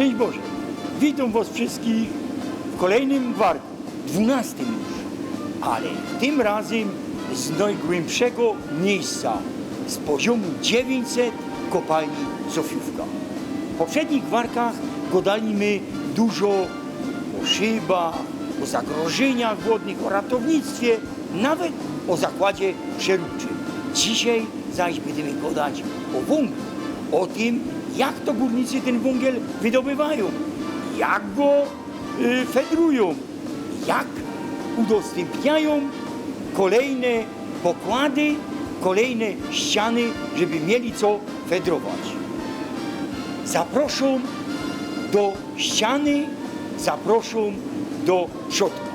Szczęść Boże! Witam Was wszystkich w kolejnym warku, dwunastym już, ale tym razem z najgłębszego miejsca, z poziomu 900 kopalni Sofiówka. W poprzednich warkach gadaliśmy dużo o szybach, o zagrożeniach wodnych, o ratownictwie, nawet o zakładzie przeróbczym. Dzisiaj zaś będziemy gadać o węglu, o tym, jak to górnicy ten węgiel wydobywają, jak go y, fedrują, jak udostępniają kolejne pokłady, kolejne ściany, żeby mieli co fedrować. Zaproszą do ściany, zaproszą do środka.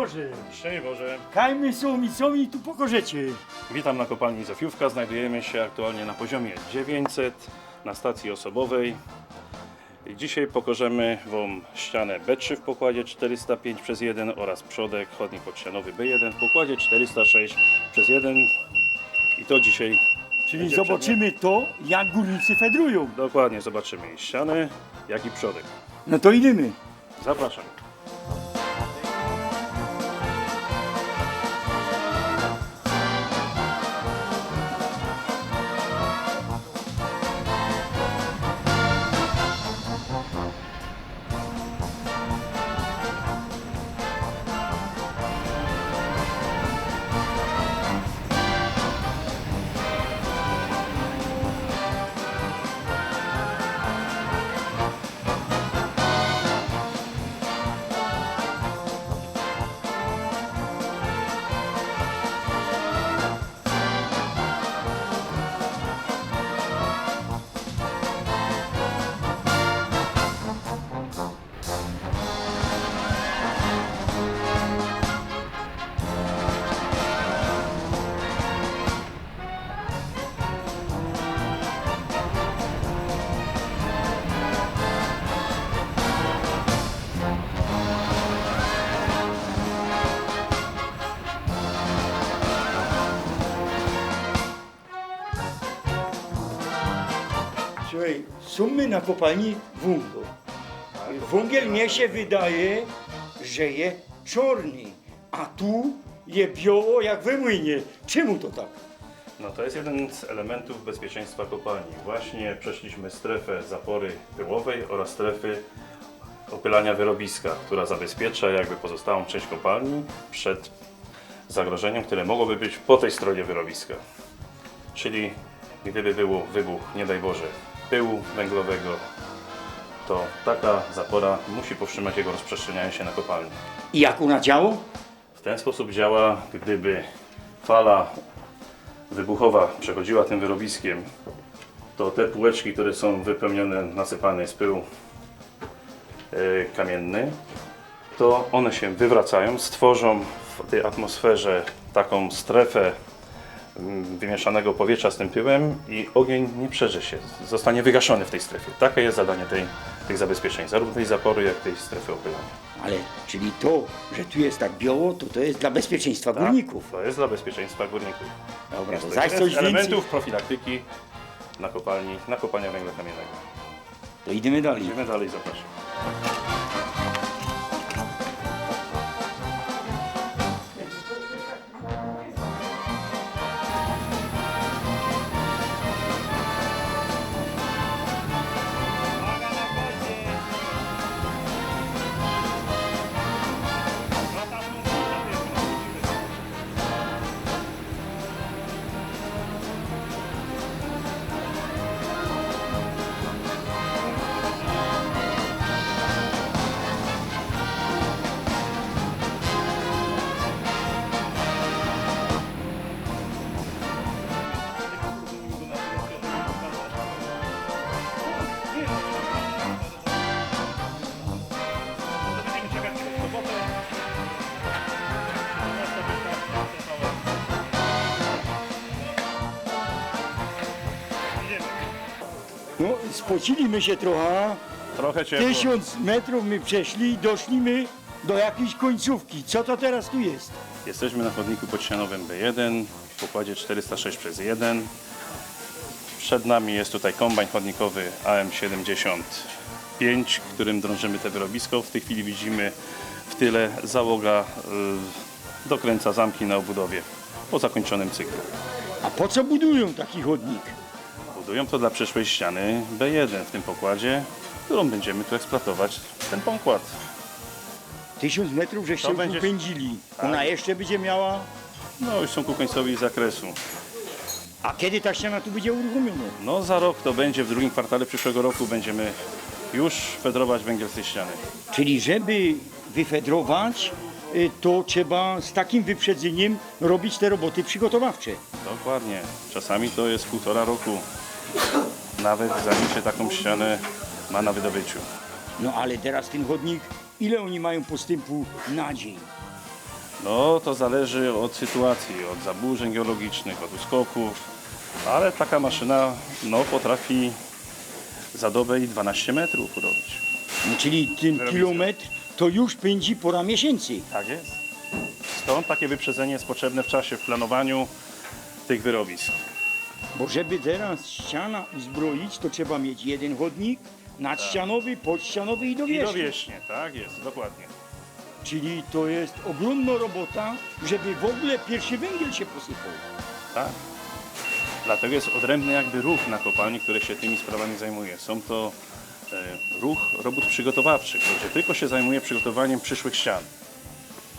Boże! Szczęść Boże. Kajmy są i tu pokorzecie? Witam na kopalni Zofiówka. Znajdujemy się aktualnie na poziomie 900 na stacji osobowej. Dzisiaj pokażemy Wam ścianę B3 w pokładzie 405 przez 1 oraz przodek chodnik podścianowy B1 w pokładzie 406 przez 1. I to dzisiaj Czyli Będzie zobaczymy to, jak górnicy fedrują. dokładnie zobaczymy i ścianę, jak i przodek. No to idziemy. Zapraszam. Słuchaj, są my na kopalni węglu. Węgiel mnie się wydaje, że je czarny, a tu je biało jak we młynie. Czemu to tak? No to jest jeden z elementów bezpieczeństwa kopalni. Właśnie przeszliśmy strefę zapory pyłowej oraz strefy opylania wyrobiska, która zabezpiecza jakby pozostałą część kopalni przed zagrożeniem, które mogłoby być po tej stronie wyrobiska. Czyli gdyby był wybuch, nie daj Boże, pyłu węglowego, to taka zapora musi powstrzymać jego rozprzestrzenianie się na kopalni. I jak ona działa? W ten sposób działa, gdyby fala wybuchowa przechodziła tym wyrobiskiem, to te półeczki, które są wypełnione, nasypane z pyłu e, kamienny, to one się wywracają, stworzą w tej atmosferze taką strefę wymieszanego powietrza z tym pyłem i ogień nie przeży się, zostanie wygaszony w tej strefie. Takie jest zadanie tej tych zabezpieczeń, zarówno tej zapory, jak i tej strefy opylania. Ale, czyli to, że tu jest tak biało, to to jest dla bezpieczeństwa Tak? górników. To jest dla bezpieczeństwa górników. Dobra, to zaś coś z więcej. elementów profilaktyki na kopalni, na kopalnia węgla kamiennego. To idziemy dalej. Idziemy dalej, zapraszam. Spociliśmy się trochę. Trochę ciepło. Tysiąc metrów my przeszli, doszliśmy do jakiejś końcówki. Co to teraz tu jest? Jesteśmy na chodniku podsianowym B1 w pokładzie 406 przez 1. Przed nami jest tutaj kombajn chodnikowy AM75, którym drążymy te wyrobisko. W tej chwili widzimy w tyle załoga y, dokręca zamki na obudowie po zakończonym cyklu. A po co budują taki chodnik? Budują to dla przyszłej ściany B1 w tym pokładzie, którą będziemy tu eksploatować ten pokład. Tysiąc metrów żeście będzie- upędzili. Tak. Ona jeszcze będzie miała... No już są ku końcowi zakresu. A kiedy ta ściana tu będzie uruchomiona? No za rok to będzie, w drugim kwartale przyszłego roku będziemy już fedrować węgiel z tej ściany. Czyli żeby wyfedrować, y, to trzeba z takim wyprzedzeniem robić te roboty przygotowawcze. Dokładnie. Czasami to jest półtora roku. Nawet zanim się taką ścianę ma na wydobyciu. No ale teraz ten chodnik, ile oni mają postępu na dzień? No to zależy od sytuacji, od zaburzeń geologicznych, od uskoków, ale taka maszyna no, potrafi za dobę i 12 metrów robić. No, czyli ten kilometr to już pędzi pora miesięcy. Tak jest. Stąd takie wyprzedzenie jest potrzebne w czasie, w planowaniu tych wyrobisk. Bo żeby teraz ściana uzbroić, to trzeba mieć jeden chodnik, nadścianowy, podścianowy i I dowierzchni. dowieśnie, tak jest, dokładnie. Czyli to jest ogromna robota, żeby w ogóle pierwszy węgiel się posypał. Tak. Dlatego jest odrębny jakby ruch na kopalni, który się tymi sprawami zajmuje. Są to e, ruch robót przygotowawczych, gdzie tylko się zajmuje przygotowaniem przyszłych ścian.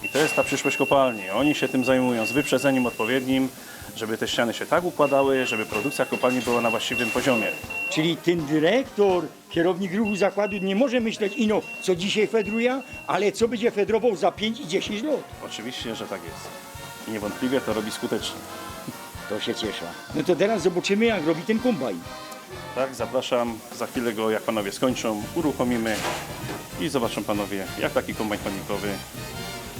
I to jest ta przyszłość kopalni. Oni się tym zajmują z wyprzedzeniem odpowiednim, żeby te ściany się tak układały, żeby produkcja kopalni była na właściwym poziomie. Czyli ten dyrektor, kierownik ruchu zakładu nie może myśleć ino, co dzisiaj fedruje, ale co będzie fedrował za 5 i 10 lat. Oczywiście, że tak jest. I niewątpliwie to robi skutecznie. To się cieszę. No to teraz zobaczymy, jak robi ten kombajn. Tak, zapraszam. Za chwilę go, jak panowie skończą, uruchomimy i zobaczą panowie, jak taki kombajn chodnikowy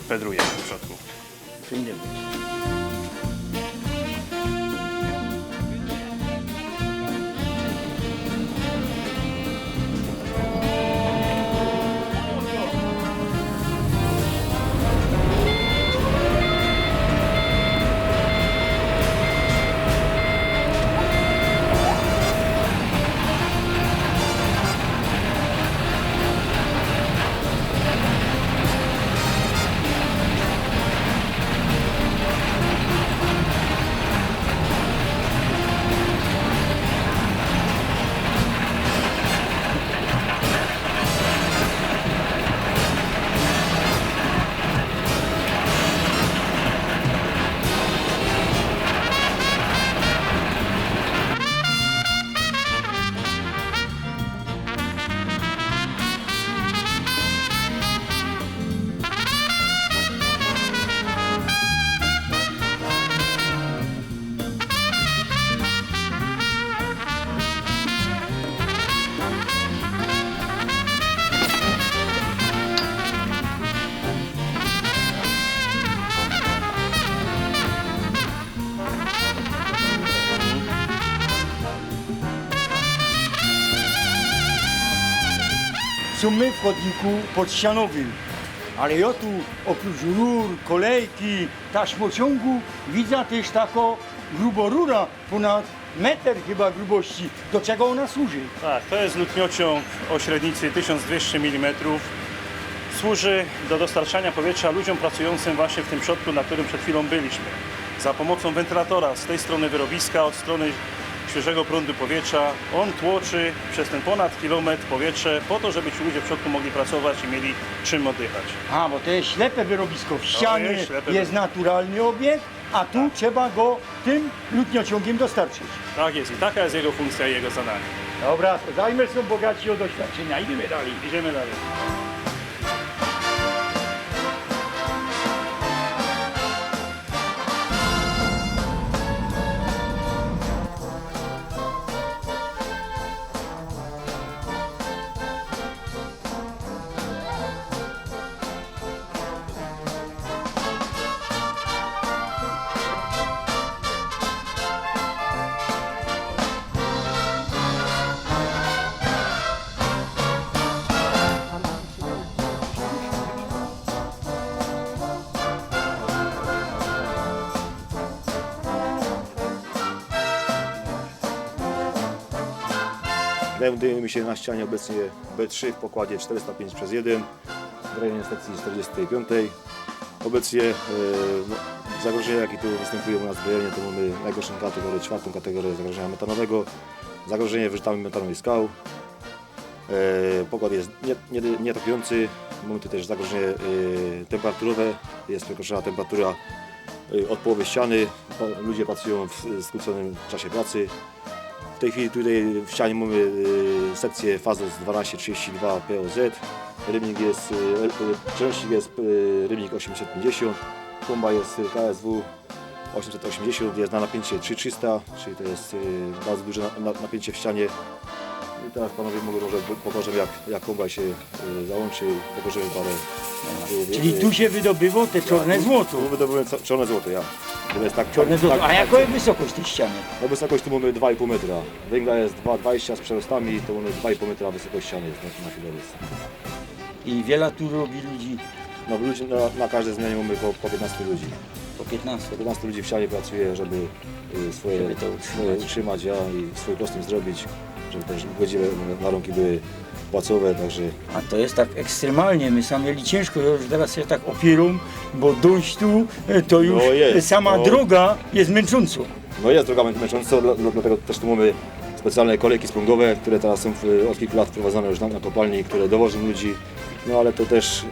fedruje w środku. Przyjdę. Co my w chodniku podścianowym. Ale ja tu oprócz rur, kolejki, taśmociągu widzę też taką gruborura ponad metr chyba grubości. Do czego ona służy? Tak, to jest lutniociąg o średnicy 1200 mm. Służy do dostarczania powietrza ludziom pracującym właśnie w tym przodku, na którym przed chwilą byliśmy. Za pomocą wentylatora z tej strony wyrobiska, od strony świeżego prądu powietrza, on tłoczy przez ten ponad kilometr powietrze po to, żeby ci ludzie w przodku mogli pracować i mieli czym oddychać. A, bo to jest ślepe wyrobisko. W ścianie jest jest, ślepe naturalny obiekt, a tu trzeba go tym lutniociągiem dostarczyć. Tak jest i taka jest jego funkcja i jego zadanie. Dobra, to zajmę są bogaci o doświadczenia. Idziemy dalej. Idziemy dalej. Znajdujemy się na ścianie obecnie B3 w pokładzie 405 przez 1 w rejonie stacji 45. Obecnie e, no, jakie tu występują u nas w rejonie to mamy najgorszą kategorię, czwartą kategorię zagrożenia metanowego, zagrożenie wyrzutami metanowych skał. E, pokład jest nie, nie, nietopiący, mamy tu też zagrożenie e, temperaturowe, jest przekroczona temperatura od połowy ściany, ludzie pracują w skróconym czasie pracy. W tej chwili tutaj w ścianie mamy y, sekcję Fazos 1232 POZ. Rybnik jest, y, y, przenośnik jest Rybnik 850. Komba jest KSW 880, jest na napięcie 3300, czyli to jest bardzo duże na, na, napięcie w ścianie. I teraz panowie mogą może pokażę jak, jak komba się załączy, pokażemy parę. Czyli tu się wydobyło te czarne złoto. Tu wydobyłem czarne złoto, ja. Jest tak, złoto. tak- A jaka jest wysokość tej ściany? no wysokość tu mamy 2,5 metra. Węgla jest 2,20 z przerostami, to mamy 2,5 metra wysokość ściany jest na, na chwilę. I wiele tu robi ludzi. No ludzi, na, na każdej zmianie mamy po, po 15 ludzi. Po 15. Po 15 ludzi w ścianie pracuje, żeby y, swoje, Żeby to utrzymać. swoje utrzymać ja, i swój kostium zrobić, żeby też godziwe warunki były płacowe, także A to jest tak ekstremalnie. My sami mieli ciężko. Ja już teraz się tak opieram, bo dojść tu e, to już No jest, sama no. droga jest męczącą. no jest droga męcząca, dla- dla- dlatego też tu mamy specjalne kolejki sprągowe, które teraz są w, od kilku lat wprowadzane już na, na kopalni, które dowożą ludzi, no ale to też,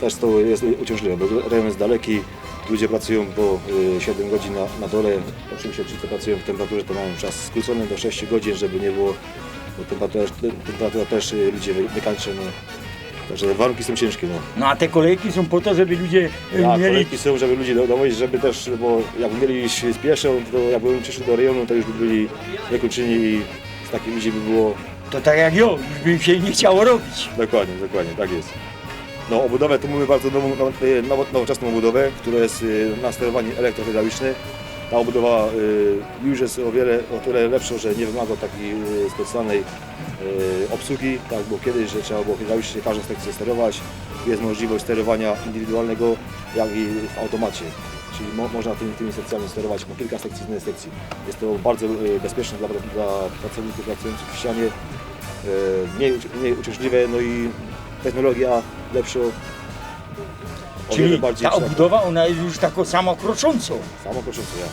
też to jest uciążliwe, bo rejon jest daleki, ludzie pracują po y, 7 godzin na, na dole, oczywiście ci, co pracują w temperaturze, to mają czas skrócony do 6 godzin, żeby nie było, bo temperatura, temperatura też y, ludzie wy- wykańcza, no. Także warunki są ciężkie, no. No a te kolejki są po to, żeby ludzie e, Tak, mieli kolejki są, żeby ludzi do- dowozić, żeby też, bo jakby mieli iść z pieszą, to jakby przyszli do rejonu, to już by byli niekończeni i z takich ludzi by było To tak jak ja, już by im się nie chciało robić. dokładnie, dokładnie, tak jest. No obudowę tu mamy bardzo nową, now- nowo, nowoczesną obudowę, która jest y, na sterowanie elektrohydrauliczne. Ta obudowa y, już jest o wiele, o tyle lepsza, że nie wymaga takiej y, specjalnej y, obsługi, tak było kiedyś, że trzeba było hydraulicznie każdą sekcję sterować. Jest możliwość sterowania indywidualnego, jak i w automacie. Czyli mo, można tymi, tymi sekcjami sterować po kilka sekcji z jednej sekcji. Jest to bardzo bezpieczne dla, dla pracowników pracujących w ścianie, mniej, mniej uciążliwe, no i technologia lepsza. O wiele Czyli bardziej ta obudowa, ona jest już taką samokroczącą. Samo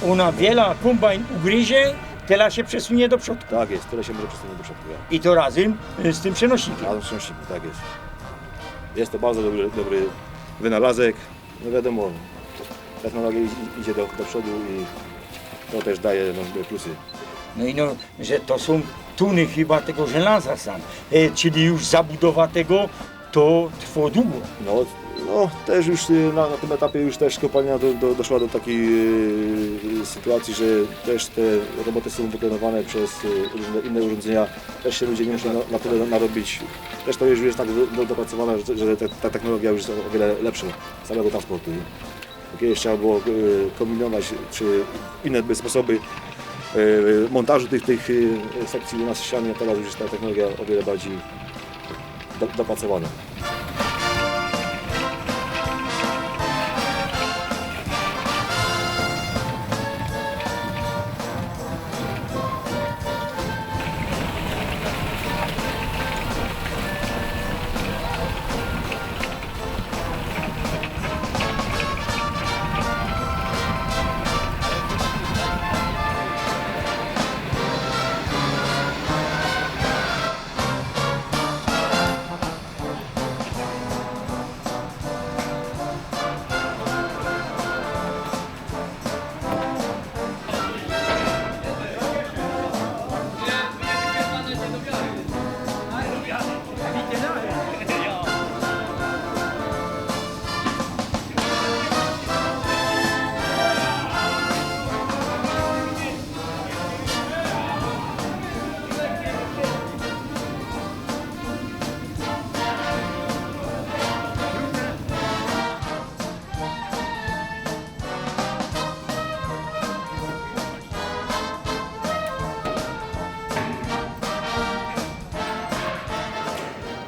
ja. Ona wiele kombajn ugryzie, tyle się przesunie do przodu. Tak jest, tyle się może przesunąć do przodu. Ja. I to razem e, z tym przenośnikiem. Razem z szczęśliwym, tak jest. Jest to bardzo dobry, dobry wynalazek. No wiadomo, technologia i- idzie do, do przodu i to też daje no, plusy. No i no, że to są tuny chyba tego żelaza sam. E, czyli już zabudowa tego to trwa długo. No, no też już y, na, na tym etapie już też kopalnia do, do, doszła do takiej y, sytuacji, że też te roboty są wykonywane przez y, różne inne urządzenia. Też się ludzie nie muszą na, na tyle narobić. Też to już jest tak do, do, dopracowane, że, że ta, ta technologia już jest o wiele lepsza samego transportu. Kiedyś trzeba było kombinować czy inne by sposoby montażu tych, tych sekcji u nas w ścianie, teraz już jest ta technologia o wiele bardziej do, dopracowane.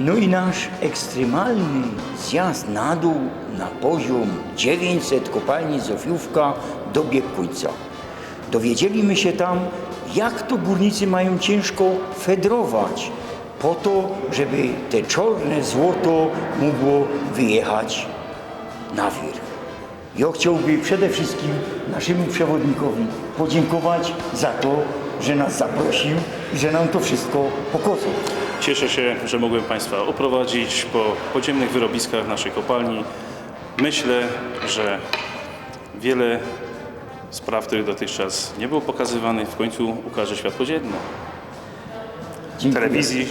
No i nasz ekstremalny zjazd na dół na poziom 900 kopalni Zofiówka dobiegł końca. Dowiedzieliśmy się tam, jak to górnicy mają ciężko fedrować po to, żeby te czarne złoto mogło wyjechać na wierzch. Ja chciałbym przede wszystkim naszemu przewodnikowi podziękować za to, że nas zaprosił i że nam to wszystko pokazał. Cieszę się, że mogłem Państwa oprowadzić po podziemnych wyrobiskach naszej kopalni. Myślę, że wiele spraw, których dotychczas nie było pokazywanych, w końcu ukaże światło dzienne. Dziękuję. Telewizji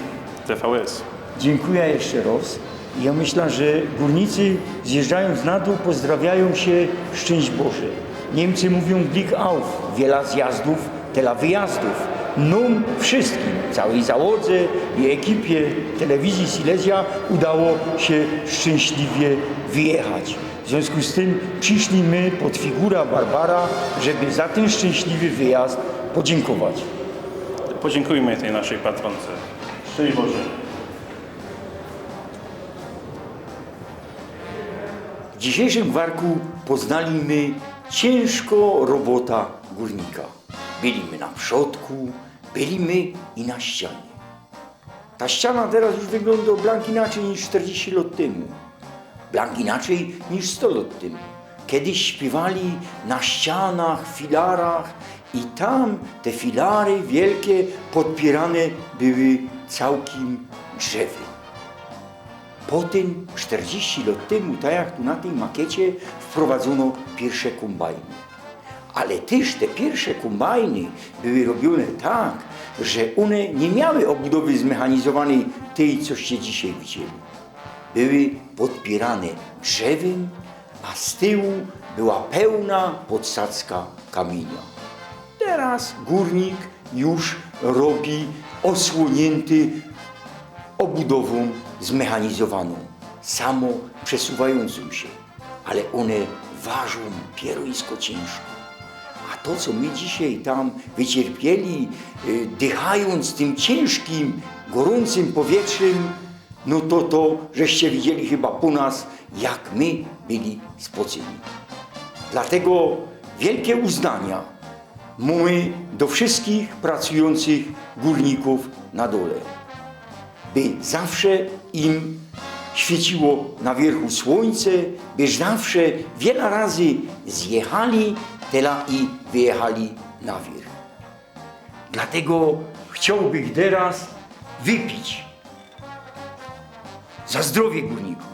TVS. Dziękuję jeszcze raz. Ja myślę, że górnicy zjeżdżając na dół pozdrawiają się szczęść Boże. Niemcy mówią Blick auf, wiele zjazdów, tyle wyjazdów. Nam wszystkim, całej załodze i ekipie telewizji Silesia udało się szczęśliwie wyjechać. W związku z tym przyszliśmy pod figura Barbara, żeby za ten szczęśliwy wyjazd podziękować. Podziękujmy tej naszej patronce. Szczęść Boże. W dzisiejszym warku poznaliśmy ciężko robota górnika. Byliśmy na przodku, byliśmy i na ścianie. Ta ściana teraz już wygląda blank inaczej niż 40 lat temu. Blank inaczej niż 100 lat temu. Kiedyś śpiewali na ścianach, filarach i tam te filary wielkie podpierane były całkiem drzewem. Potem 40 lat temu, tak jak tu na tej makiecie, wprowadzono pierwsze kombajny. Ale też te pierwsze kombajny były robione tak, że one nie miały obudowy zmechanizowanej tej, coście dzisiaj widzieli. Były podpierane drzewem, a z tyłu była pełna podsadzka kamienia. Teraz górnik już robi osłonięty obudową zmechanizowaną, samo przesuwającą się, ale one ważą pierońsko ciężko. To, co my dzisiaj tam wycierpieli, y, dychając tym ciężkim, gorącym powietrzem, no to to, żeście widzieli chyba po nas, jak my byli spoceni. Dlatego wielkie uznania mamy do wszystkich pracujących górników na dole by zawsze im świeciło na wierzchu słońce, by zawsze wiele razy zjechali tela i wyjechali na wierzch. Dlatego chciałbym teraz wypić za zdrowie górników,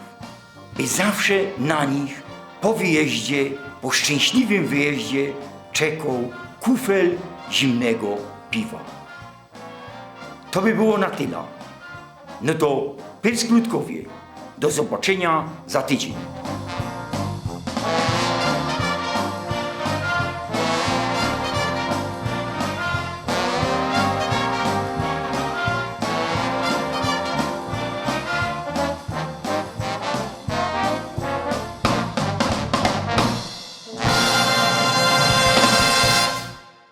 by zawsze na nich po wyjeździe, po szczęśliwym wyjeździe czekał kufel zimnego piwa. To by było na tyle. No to Pyrsk Ludkowie. Do zobaczenia za tydzień.